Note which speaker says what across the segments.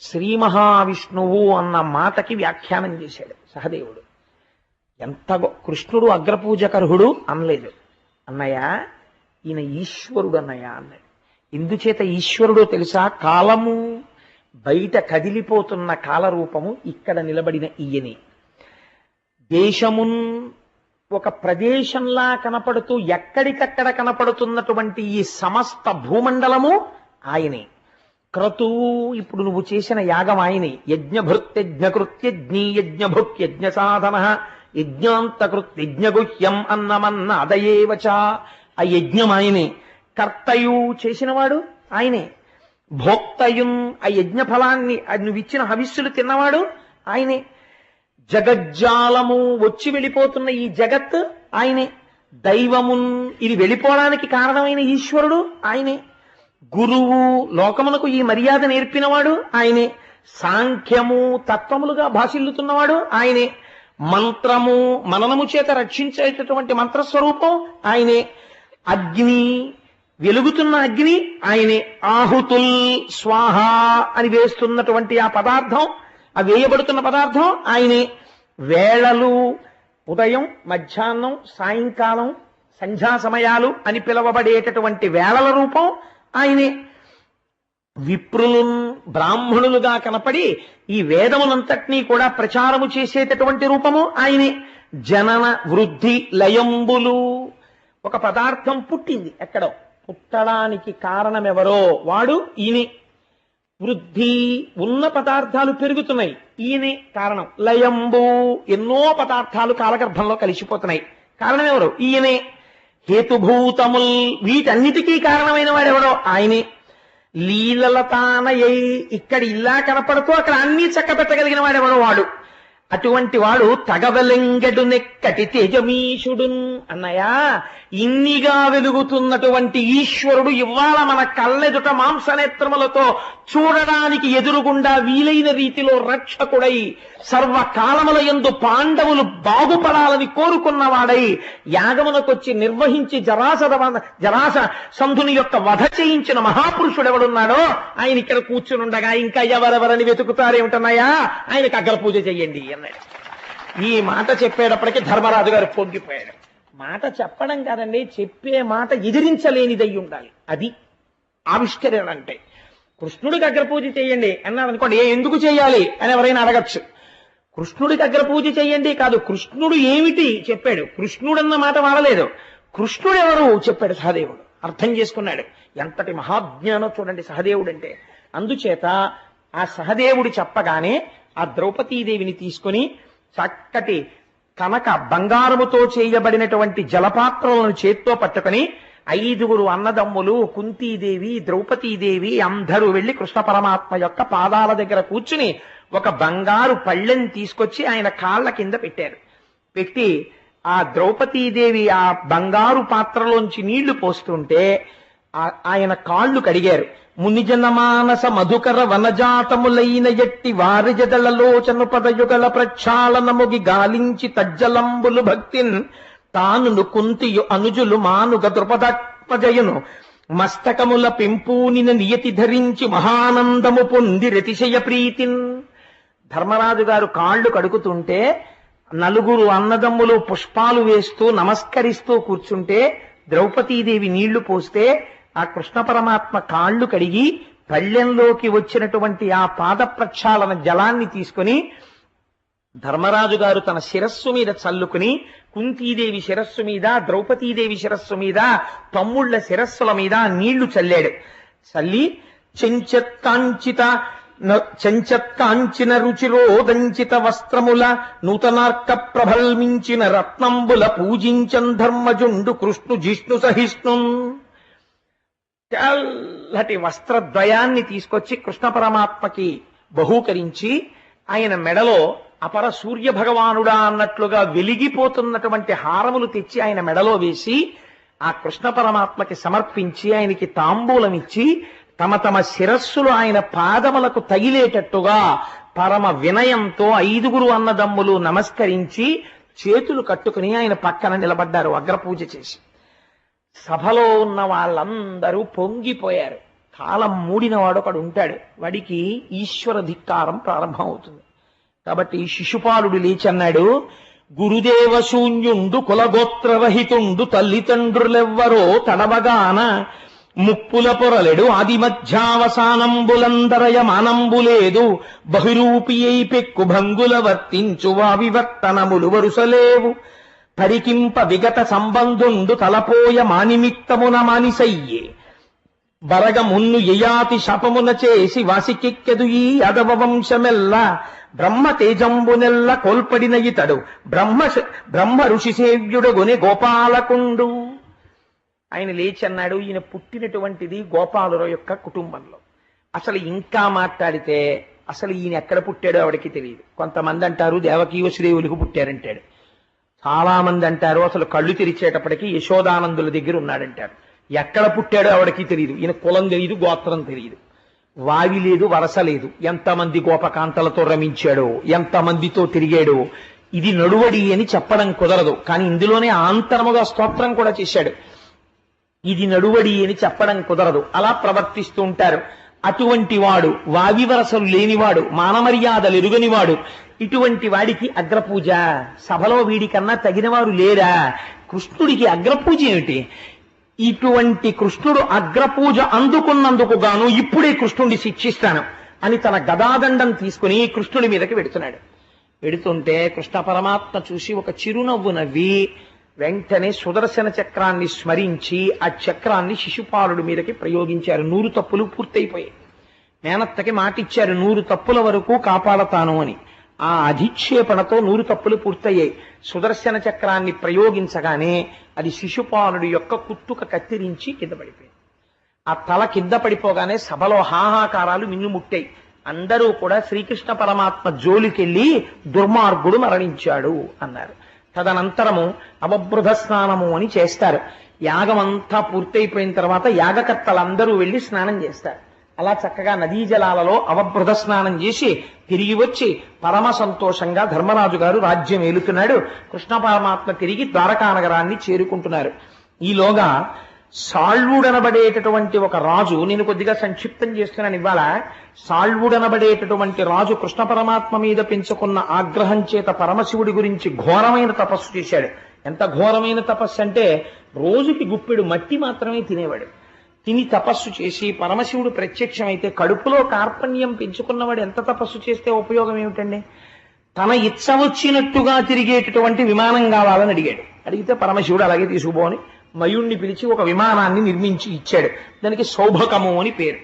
Speaker 1: శ్రీ మహావిష్ణువు అన్న మాటకి వ్యాఖ్యానం చేశాడు సహదేవుడు. ఎంత కృష్ణుడు అగ్రపూజకర్హుడు అనలేదు. అన్నయ్య ఈయన ఈశ్వరుడు అన్నయ్య అన్నాడు. ఎందుచేత ఈశ్వరుడు తెలుసా? కాలము బయట కదిలిపోతున్న కాలరూపము ఇక్కడ నిలబడిన ఈయనే. దేశమున్ ఒక ప్రదేశంలా కనపడుతూ ఎక్కడికక్కడ కనపడుతున్నటువంటి ఈ సమస్త భూమండలము ఆయనే. క్రతువు ఇప్పుడు నువ్వు చేసిన యాగం ఆయనే యజ్ఞభృత్యజ్ఞకృత్యజ్ఞీ యజ్ఞభుక్యజ్ఞ సాధన యజ్ఞాంతకృత్ యజ్ఞగుహ్యం అన్నమన్న అదయేవచ ఆ యజ్ఞం ఆయనే కర్తయు చేసినవాడు ఆయనే. భోక్తయున్ ఆ యజ్ఞ ఫలాన్ని అది నువ్వు ఇచ్చిన హవిస్సులు తిన్నవాడు ఆయనే. జగజ్జాలము వచ్చి వెళ్ళిపోతున్న ఈ జగత్ ఆయనే. దైవమున్ ఇది వెళ్ళిపోవడానికి కారణమైన ఈశ్వరుడు ఆయనే. గురువు లోకమునకు ఈ మర్యాద నేర్పినవాడు ఆయనే. సాంఖ్యము తత్వములుగా భాషిల్లుతున్నవాడు ఆయనే. మంత్రము మననము చేత రక్షించేటటువంటి మంత్రస్వరూపం ఆయనే. అగ్ని వెలుగుతున్న అగ్ని ఆయనే. ఆహుతుల్ స్వాహ అని వేస్తున్నటువంటి ఆ పదార్థం ఆ వేయబడుతున్న పదార్థం ఆయనే. వేళలు ఉదయం మధ్యాహ్నం సాయంకాలం సంధ్యా సమయాలు అని పిలువబడేటటువంటి వేళల రూపం ఆయనే. విప్రులు బ్రాహ్మణులుగా కనపడి ఈ వేదములంతటినీ కూడా ప్రచారము చేసేటటువంటి రూపము ఆయనే. జనన వృద్ధి లయంబులు. ఒక పదార్థం పుట్టింది ఎక్కడో. పుట్టడానికి కారణమెవరో వాడు ఈయనే. వృద్ధి ఉన్న పదార్థాలు పెరుగుతున్నాయి. ఈయనే కారణం. లయంబు. ఎన్నో పదార్థాలు కాలగర్భంలో కలిసిపోతున్నాయి. కారణం ఎవరు ఈయనే. హేతుభూతముల్ వీటన్నిటికీ కారణమైన వాడెవడో? ఆయనే. లీలల ఇక్కడ ఇలా కనపడుతూ అక్కడ అన్ని చక్కబెట్టగలిగిన వాడెవడో వాడు. అటువంటి వాడు తగవలెంగడు నెక్కటి తేజమీషుడున్ అన్నయ్యా ఇన్నిగా వెలుగుతున్నటువంటి ఈశ్వరుడు ఇవాళ మన కళ్ళెదుట మాంసనేత్రములతో చూడడానికి ఎదురుగుండా వీలైన రీతిలో రక్షకుడై సర్వకాలముల ఎందు పాండవులు బాగుపడాలని కోరుకున్నవాడై యాగమునకొచ్చి నిర్వహించి జరాసద జరాస సంధుని యొక్క వధ చేయించిన మహాపురుషుడు ఎవడున్నాడో ఆయన ఇక్కడ కూర్చునుండగా ఇంకా ఎవరెవరని వెతుకుతారేమిటన్నాయా ఆయనకు అగ్ర పూజ చెయ్యండి అన్నాడు. ఈ మాట చెప్పేటప్పటికి ధర్మరాజు గారు పొంగిపోయాడు. మాట చెప్పడం కాదండి చెప్పే మాట ఎదిరించలేనిదై ఉండాలి. అది ఆవిష్కరణ అంటే. కృష్ణుడికి అగ్రపూజ చేయండి అన్నారు అనుకోండి ఏ ఎందుకు చేయాలి అని ఎవరైనా అడగచ్చు. కృష్ణుడికి అగ్రపూజ చేయండి కాదు కృష్ణుడు ఏమిటి చెప్పాడు. కృష్ణుడు అన్న మాట వాడలేదు. కృష్ణుడు ఎవరు చెప్పాడు సహదేవుడు. అర్థం చేసుకున్నాడు. ఎంతటి మహాజ్ఞానం చూడండి సహదేవుడు అంటే అందుచేత ఆ సహదేవుడు చెప్పగానే ఆ ద్రౌపదీదేవిని తీసుకొని చక్కటి కనక బంగారముతో చేయబడినటువంటి జలపాత్రలను చేత్తో పట్టుకొని ఐదుగురు అన్నదమ్ములు కుంతీదేవి ద్రౌపదీదేవి అందరూ వెళ్ళి కృష్ణ పరమాత్మ యొక్క పాదాల దగ్గర కూర్చుని ఒక బంగారు పళ్ళెం తీసుకొచ్చి ఆయన కాళ్ళ కింద పెట్టారు. పెట్టి ఆ ద్రౌపదీదేవి ఆ బంగారు పాత్రలోంచి నీళ్ళు పోస్తుంటే ఆ- ఆయన కాళ్ళు కడిగారు. మునిజనమానస మధుకర వనజాతములైన ఎట్టి వారిజదలలోచను పదయుగల ప్రక్షాళనముగి గాలించి తజ్జలంబులు భక్తిన్ తానును కుంతియు అనుజులు మానుగ ద్రుపదత్మజయును మస్తకముల పెంపూనిన నియతి ధరించి మహానందము పొంది రతిశయ ప్రీతిన్. ధర్మరాజు గారు కాళ్ళు కడుగుతుంటే నలుగురు అన్నదమ్ములు పుష్పాలు వేస్తూ నమస్కరిస్తూ కూర్చుంటే ద్రౌపదీదేవి నీళ్ళు పోస్తే ఆ కృష్ణ పరమాత్మ కాళ్ళు కడిగి పళ్ళెంలోకి వచ్చినటువంటి ఆ పాద ప్రక్షాళన జలాన్ని తీసుకొని ధర్మరాజు గారు తన శిరస్సు మీద చల్లుకుని కుంతీదేవి శిరస్సు మీద ద్రౌపదీదేవి శిరస్సు మీద తమ్ముళ్ళ శిరస్సుల మీద నీళ్ళు చల్లాడు. చల్లి చెంచత్కాంచిత న- చెంచత్కాంచిన రుచిరోదంచిత వస్త్రముల నూతనార్క ప్రభల్మించిన రత్నంబుల పూజించన్ ధర్మజుండు కృష్ణు జిష్ణు సహిష్ణు. తెల్లటి వస్త్రద్వయాన్ని తీసుకొచ్చి కృష్ణ పరమాత్మకి బహూకరించి ఆయన మెడలో అపర సూర్య భగవానుడా అన్నట్లుగా వెలిగిపోతున్నటువంటి హారములు తెచ్చి ఆయన మెడలో వేసి ఆ కృష్ణ పరమాత్మకి సమర్పించి ఆయనకి తాంబూలం ఇచ్చి తమ తమ శిరస్సులు ఆయన పాదములకు తగిలేటట్టుగా పరమ వినయంతో ఐదుగురు అన్నదమ్ములు నమస్కరించి చేతులు కట్టుకుని ఆయన పక్కన నిలబడ్డారు అగ్రపూజ చేసి. సభలో ఉన్న వాళ్ళందరూ పొంగిపోయారు. కాలం మూడిన వాడు ఒకడు ఉంటాడు వాడికి ఈశ్వర ధిక్కారం ప్రారంభమవుతుంది. కాబట్టి శిశుపాలుడు లేచన్నాడు. గురుదేవ శూన్యుండు కులగోత్రరహితుండు తల్లిదండ్రులెవ్వరో తడవగాన ముప్పుల పొరలెడు ఆది మధ్యావసానంబులందరయ మానంబులేదు బహిరూపి అయి పెక్కు భంగుల వర్తించు వివర్తనములు వరుసలేవు. పరికింప విగత సంబంధుండు తలపోయ మానిమిత్తమున మానిసయ్యే. బరగమున్ను యయాతి శాపమున చేసి వాసికెక్కెదు ఈ అదవ వంశమెల్లా బ్రహ్మ తేజంబునెల్ల కోల్పడిన ఇతడు బ్రహ్మ బ్రహ్మ ఋషి సేవ్యుడగొని గోపాలకుండు. ఆయన లేచి అన్నాడు ఈయన పుట్టినటువంటిది గోపాలుర యొక్క కుటుంబంలో. అసలు ఇంకా మాట్లాడితే అసలు ఈయన ఎక్కడ పుట్టాడో ఆవిడకి తెలియదు. కొంతమంది అంటారు దేవకీ శ్రీవులకు పుట్టారంటాడు. చాలా మంది అంటారు అసలు కళ్ళు తెరిచేటప్పటికి యశోదానందుల దగ్గర ఉన్నాడంటారు. ఎక్కడ పుట్టాడో ఆవిడకి తెలియదు. ఈయన కులం తెలియదు గోత్రం తెలియదు. వావి లేదు వరస లేదు. ఎంతమంది గోపకాంతలతో రమించాడో ఎంతమందితో తిరిగాడో ఇది నడువడి అని చెప్పడం కుదరదు. కానీ ఇందులోనే ఆంతరముగా స్తోత్రం కూడా చేశాడు. ఇది నడువడి అని చెప్పడం కుదరదు. అలా ప్రవర్తిస్తూ ఉంటారు. అటువంటి వాడు వావి వరసలు లేనివాడు మానమర్యాదలు ఎరుగనివాడు ఇటువంటి వాడికి అగ్రపూజ. సభలో వీడికన్నా తగినవారు లేరా? కృష్ణుడికి అగ్రపూజ ఏమిటి? ఇటువంటి కృష్ణుడు అగ్రపూజ అందుకున్నందుకు గాను ఇప్పుడే కృష్ణుడిని శిక్షిస్తాను అని తన గదాదండం తీసుకుని కృష్ణుడి మీదకి వెడుతున్నాడు. వెడుతుంటే కృష్ణ పరమాత్మ చూసి ఒక చిరునవ్వు నవ్వి వెంటనే సుదర్శన చక్రాన్ని స్మరించి ఆ చక్రాన్ని శిశుపాలుడి మీదకి ప్రయోగించారు. నూరు తప్పులు పూర్తయిపోయాయి. మేనత్తకి మాటిచ్చారు నూరు తప్పుల వరకు కాపాడతాను అని. ఆ అధిక్షేపణతో నూరు తప్పులు పూర్తయ్యాయి. సుదర్శన చక్రాన్ని ప్రయోగించగానే అది శిశుపాలుడి యొక్క కుత్తుక కత్తిరించి కింద పడిపోయింది. ఆ తల కింద పడిపోగానే సభలో హాహాకారాలు మిన్నుముట్టాయి అందరూ కూడా శ్రీకృష్ణ పరమాత్మ జోలికెళ్ళి దుర్మార్గుడు మరణించాడు అన్నారు. తదనంతరము అవబృధ స్నానము అని చేస్తారు. యాగం అంతా పూర్తయిపోయిన తర్వాత యాగకర్తలందరూ వెళ్ళి స్నానం చేస్తారు. అలా చక్కగా నదీ జలాలలో అవభృత స్నానం చేసి తిరిగి వచ్చి పరమ సంతోషంగా ధర్మరాజు గారు రాజ్యం ఏలుతున్నాడు. కృష్ణ పరమాత్మ తిరిగి ద్వారకా నగరాన్ని చేరుకుంటున్నారు. ఈలోగా సాళ్వుడనబడేటటువంటి ఒక రాజు నేను కొద్దిగా సంక్షిప్తం చేస్తున్నాను ఇవాళ సాళ్వుడనబడేటటువంటి రాజు కృష్ణ పరమాత్మ మీద పెంచుకున్న ఆగ్రహం చేత పరమశివుడి గురించి ఘోరమైన తపస్సు చేశాడు. ఎంత ఘోరమైన తపస్సు అంటే రోజుకి గుప్పెడు మట్టి మాత్రమే తినేవాడు. తిని తపస్సు చేసి పరమశివుడు ప్రత్యక్షమైతే కడుపులో కార్పణ్యం పెంచుకున్నవాడు ఎంత తపస్సు చేస్తే ఉపయోగం ఏమిటండి? తన ఇచ్చ వచ్చినట్టుగా తిరిగేటటువంటి విమానం కావాలని అడిగాడు. అడిగితే పరమశివుడు అలాగే తీసుకుపోని మయుణ్ణి పిలిచి ఒక విమానాన్ని నిర్మించి ఇచ్చాడు. దానికి సౌభకము అని పేరు.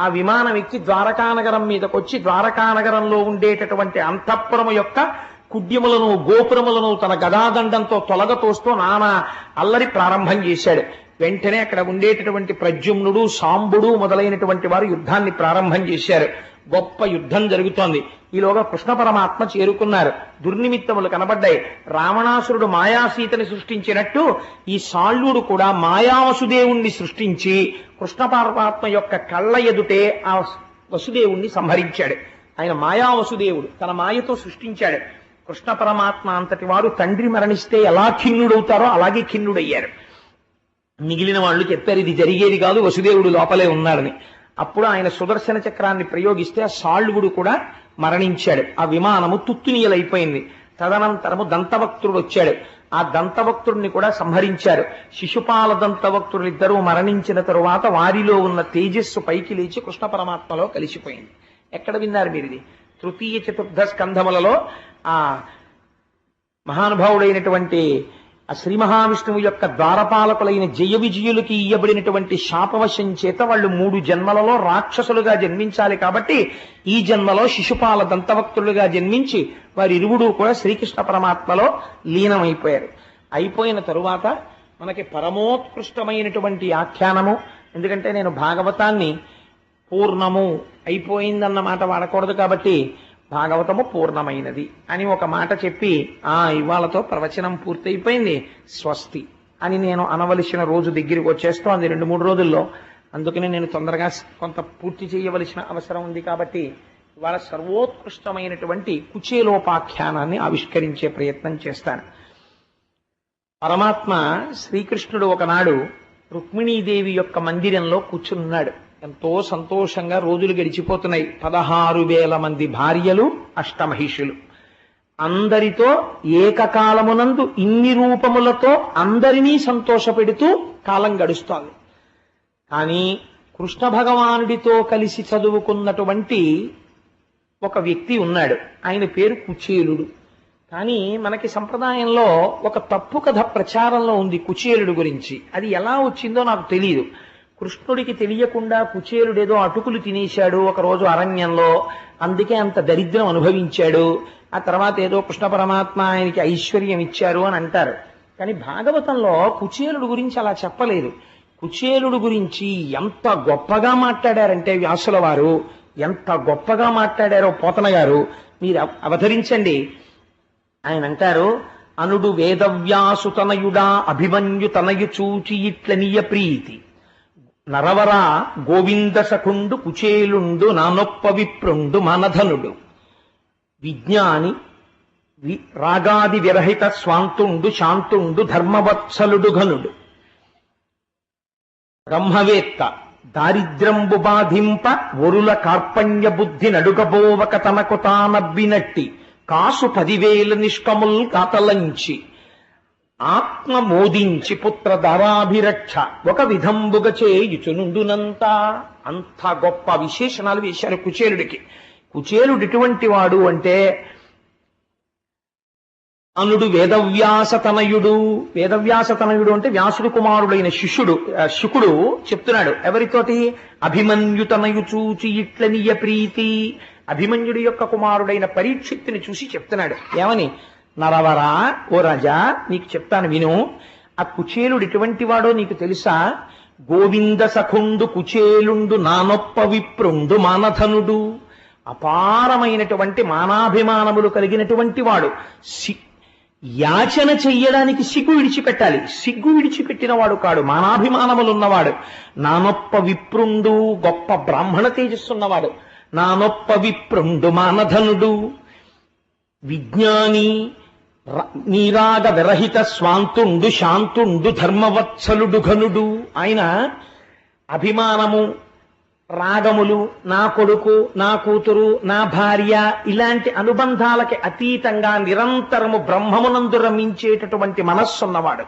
Speaker 1: ఆ విమానం ఎక్కి ద్వారకానగరం మీదకొచ్చి ద్వారకానగరంలో ఉండేటటువంటి అంతఃపురము యొక్క కుడ్యములను గోపురములను తన గదాదండంతో తొలగతోస్తూ నానా అల్లరి ప్రారంభం చేశాడు. వెంటనే అక్కడ ఉండేటటువంటి ప్రద్యుమ్నుడు సాంబుడు మొదలైనటువంటి వారు యుద్ధాన్ని ప్రారంభం చేశారు. గొప్ప యుద్ధం జరుగుతోంది. ఈలోగా కృష్ణ పరమాత్మ చేరుకున్నారు. దుర్నిమిత్తములు కనబడ్డాయి. రావణాసురుడు మాయాసీతని సృష్టించినట్టు ఈ సాళ్యుడు కూడా మాయావసుదేవుణ్ణి సృష్టించి కృష్ణ పరమాత్మ యొక్క కళ్ళ ఎదుటే ఆ వసుదేవుణ్ణి సంహరించాడు. ఆయన మాయావసుదేవుడు. తన మాయతో సృష్టించాడు. కృష్ణ పరమాత్మ అంతటి వారు తండ్రి మరణిస్తే ఎలా ఖిన్నుడవుతారో అలాగే ఖిన్నుడయ్యారు. మిగిలిన వాళ్ళు చెప్పారు ఇది జరిగేది కాదు వసుదేవుడు లోపలే ఉన్నాడని. అప్పుడు ఆయన సుదర్శన చక్రాన్ని ప్రయోగిస్తే ఆ సాళ్వుడు కూడా మరణించాడు. ఆ విమానము తుత్తునీయలైపోయింది. తదనంతరము దంతభక్తుడు వచ్చాడు. ఆ దంతభక్తుడిని కూడా సంహరించారు. శిశుపాల దంతభక్తుడు ఇద్దరూ మరణించిన తరువాత వారిలో ఉన్న తేజస్సు పైకి లేచి కృష్ణ పరమాత్మలో కలిసిపోయింది. ఎక్కడ విన్నారు మీరు ఇది? తృతీయ చతుర్థ స్కంధములలో ఆ మహానుభావుడైనటువంటి ఆ శ్రీ మహావిష్ణువు యొక్క ద్వారపాలకులైన జయ విజయులకి ఇయ్యబడినటువంటి శాపవశం చేత వాళ్ళు మూడు జన్మలలో రాక్షసులుగా జన్మించాలి కాబట్టి ఈ జన్మలో శిశుపాల దంతవక్తులుగా జన్మించి వారి ఇరువుడు కూడా శ్రీకృష్ణ పరమాత్మలో లీనమైపోయారు. అయిపోయిన తరువాత మనకి పరమోత్కృష్టమైనటువంటి ఆఖ్యానము ఎందుకంటే నేను భాగవతాన్ని పూర్ణము అయిపోయిందన్న మాట వాడకూడదు కాబట్టి భాగవతము పూర్ణమైనది అని ఒక మాట చెప్పి ఆ ఇవాళతో ప్రవచనం పూర్తయిపోయింది. స్వస్తి అని నేను అనవలసిన రోజు దగ్గరికి వచ్చేస్తోంది రెండు మూడు రోజుల్లో. అందుకనే నేను తొందరగా కొంత పూర్తి చేయవలసిన అవసరం ఉంది కాబట్టి ఇవాళ సర్వోత్కృష్టమైనటువంటి కుచేలోపాఖ్యానాన్ని ఆవిష్కరించే ప్రయత్నం చేస్తాను. పరమాత్మ శ్రీకృష్ణుడు ఒకనాడు రుక్మిణీదేవి యొక్క మందిరంలో కూర్చున్నాడు ఎంతో సంతోషంగా రోజులు గడిచిపోతున్నాయి. పదహారు వేల మంది భార్యలు అష్టమహిషులు. అందరితో ఏకకాలమునందు ఇన్ని రూపములతో అందరినీ సంతోషపెడుతూ కాలం గడుస్తోంది. కానీ కృష్ణ భగవానుడితో కలిసి చదువుకున్నటువంటి ఒక వ్యక్తి ఉన్నాడు. ఆయన పేరు కుచేలుడు. కానీ మనకి సంప్రదాయంలో ఒక తప్పు కథ ప్రచారంలో ఉంది కుచేలుడు గురించి. అది ఎలా వచ్చిందో నాకు తెలియదు కృష్ణుడికి తెలియకుండా కుచేలుడు ఏదో అటుకులు తినేశాడు ఒకరోజు అరణ్యంలో. అందుకే అంత దరిద్రం అనుభవించాడు. ఆ తర్వాత ఏదో కృష్ణ పరమాత్మ ఆయనకి ఐశ్వర్యం ఇచ్చారు అని అంటారు. కానీ భాగవతంలో కుచేలుడు గురించి అలా చెప్పలేదు. కుచేలుడు గురించి ఎంత గొప్పగా మాట్లాడారంటే వ్యాసుల వారు. ఎంత గొప్పగా మాట్లాడారో పోతన గారు. మీరు అవతరించండి. ఆయన అంటారు అనుడు వేదవ్యాసు తనయుడా అభిమన్యు తనయు చూచి ఇట్లనియ ప్రీతి. నరవరా గోవిందశకుండు కుచేలుండు నానొప్ప విప్రుండు మనధనుడు. విజ్ఞాని రాగాది విరహిత స్వాంతుండు శాంతుండు ధర్మవత్సలుడు ఘనుడు. బ్రహ్మవేత్త దారిద్ర్యంబు బాధింప ఒరుల కార్పణ్య బుద్ధి నడుగబోవక తనకు తానబ్బినట్టి కాసు పదివేల నిష్కముల్ కాతలంచి. ఆత్మ మోదించి పుత్ర ధరాభిరక్ష ఒక విధంబుగ చేయుచునుండునంత అంత గొప్ప విశేషణాలు వేశారు కుచేలుడికి. కుచేలుడు ఇటువంటి వాడు అంటే అనుడు వేదవ్యాసతనయుడు. వేదవ్యాసతనయుడు అంటే వ్యాసుడు కుమారుడైన శిష్యుడు శుకుడు చెప్తున్నాడు. ఎవరితోటి? అభిమన్యుతనయు చూచి ఇట్లనియ ప్రీతి. అభిమన్యుడి యొక్క కుమారుడైన పరీక్షిత్తుని చూసి చెప్తున్నాడు. ఏమని? నరవరా ఓ రాజా నీకు చెప్తాను విను. ఆ కుచేలుడు ఎటువంటి వాడో నీకు తెలుసా? గోవింద సఖుండు కుచేలుండు నానొప్ప విప్రుండు మానధనుడు. అపారమైనటువంటి మానాభిమానములు కలిగినటువంటి వాడు. సి- యాచన చెయ్యడానికి సిగ్గు విడిచిపెట్టాలి. సిగ్గు విడిచిపెట్టిన వాడు కాడు. మానాభిమానములున్నవాడు. నానొప్ప విప్రుండు గొప్ప బ్రాహ్మణ తేజస్సున్నవాడు. నానొప్ప విప్రుండు మానధనుడు. విజ్ఞాని నీరాగ విరహిత స్వాంతుండు శాంతుండు ధర్మవత్సలుడు ఘనుడు ఆయన అభిమానము రాగములు నా కొడుకు నా కూతురు నా భార్య ఇలాంటి అనుబంధాలకి అతీతంగా నిరంతరము బ్రహ్మమునందు రమించేటటువంటి మనస్సున్నవాడు.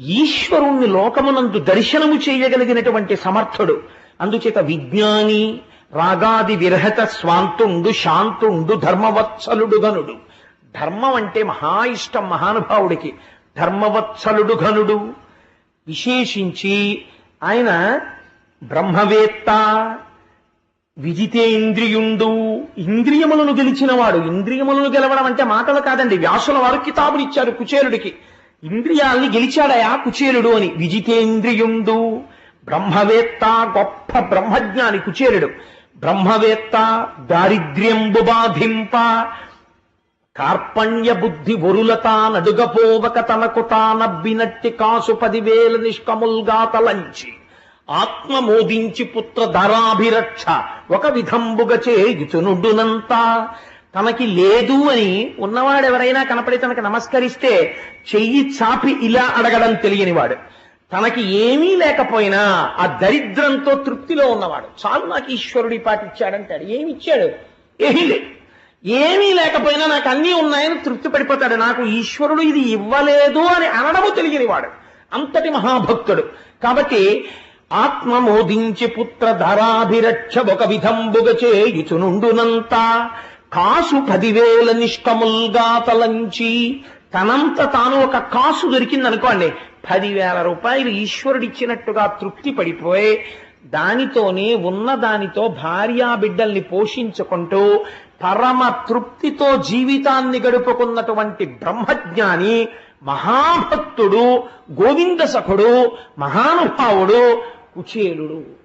Speaker 1: ఈశ్వరుణ్ణి లోకమునందు దర్శనము చేయగలిగినటువంటి సమర్థుడు. అందుచేత విజ్ఞాని రాగాది విరహత స్వాంతుండు శాంతుండు ధర్మవత్సలుడు గనుడు ధర్మం అంటే మహా ఇష్టం మహానుభావుడికి. ధర్మవత్సలుడు ఘనుడు. విశేషించి ఆయన బ్రహ్మవేత్త విజితేంద్రియుండు ఇంద్రియములను గెలిచినవాడు. ఇంద్రియములను గెలవడం అంటే మాటలు కాదండి. వ్యాసుల వారు కితాబులు ఇచ్చారు కుచేలుడికి. ఇంద్రియాల్ని గెలిచాడయా కుచేలుడు అని. విజితేంద్రియుండు బ్రహ్మవేత్త గొప్ప బ్రహ్మజ్ఞాని కుచేలుడు. బ్రహ్మవేత్త దారిద్ర్యంబు బాధింప కార్పణ్య బుద్ధి ఒరులతా నడుగపోవక తనకు తానబ్బినట్టి కాసు పదివేల నిష్కముల్గా తలంచి ఆత్మ మోదించి పుత్ర ధరాభిరక్ష ఒక విధంబుగ చేయుచునుడునంత తనకి లేదు అని ఉన్నవాడెవరైనా కనపడి తనకి నమస్కరిస్తే చెయ్యి చాపి ఇలా అడగడం తెలియనివాడు. తనకి ఏమీ లేకపోయినా ఆ దరిద్రంతో తృప్తిలో ఉన్నవాడు. చాలు నాకు ఈశ్వరుడి పాటిచ్చాడంటాడు. ఏమిచ్చాడు? ఏమీ లేదు. ఏమీ లేకపోయినా నాకు అన్నీ ఉన్నాయని తృప్తి పడిపోతాడు. నాకు ఈశ్వరుడు ఇది ఇవ్వలేదు అని అనడము తెలియనివాడు అంతటి మహాభక్తుడు. కాబట్టి ఆత్మ మోదించి పుత్ర ధరాభిరక్ష ఒక విధంబుగ చేయుచునుండునంత కాసు పదివేల నిష్కముల్గా తలంచి తనంత తాను ఒక కాసు దొరికిందనుకోండి పదివేల రూపాయలు ఈశ్వరుడిచ్చినట్టుగా తృప్తి పడిపోయి దానితోనే ఉన్న దానితో భార్యా బిడ్డల్ని పోషించుకుంటూ పరమ తృప్తితో జీవితాన్ని గడుపుకున్నటువంటి బ్రహ్మజ్ఞాని మహాభక్తుడు గోవింద సఖుడు మహానుభావుడు కుచేలుడు.